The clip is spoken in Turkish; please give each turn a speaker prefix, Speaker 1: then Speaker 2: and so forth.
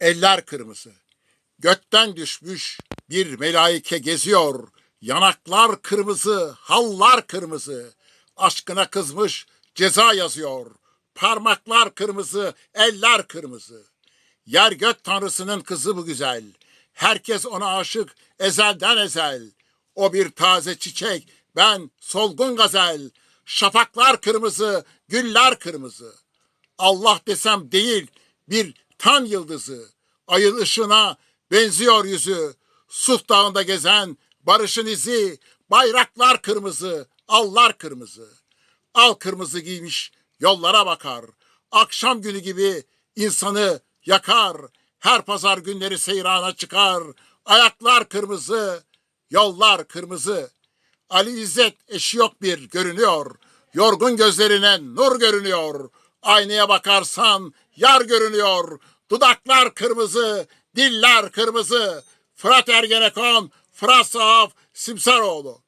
Speaker 1: Eller kırmızı. Gökten düşmüş bir melaike geziyor. Yanaklar kırmızı, hallar kırmızı. Aşkına kızmış ceza yazıyor. Parmaklar kırmızı, eller kırmızı. Yer gök tanrısının kızı bu güzel. Herkes ona aşık ezelden ezel. O bir taze çiçek, ben solgun gazel. Şafaklar kırmızı, güller kırmızı. Allah desem değil bir tan yıldızı. Ayın ışığına benziyor yüzü. Suf dağında gezen barışın izi. Bayraklar kırmızı, allar kırmızı. Al kırmızı giymiş yollara bakar. Akşam günü gibi insanı yakar. Her pazar günleri seyrana çıkar. Ayaklar kırmızı, yollar kırmızı. Ali İzzet eşi yok bir görünüyor. Yorgun gözlerine nur görünüyor. Aynaya bakarsan yar görünüyor. Dudaklar kırmızı, diller kırmızı. Fırat Ergenekon, Fırat Simsaroğlu.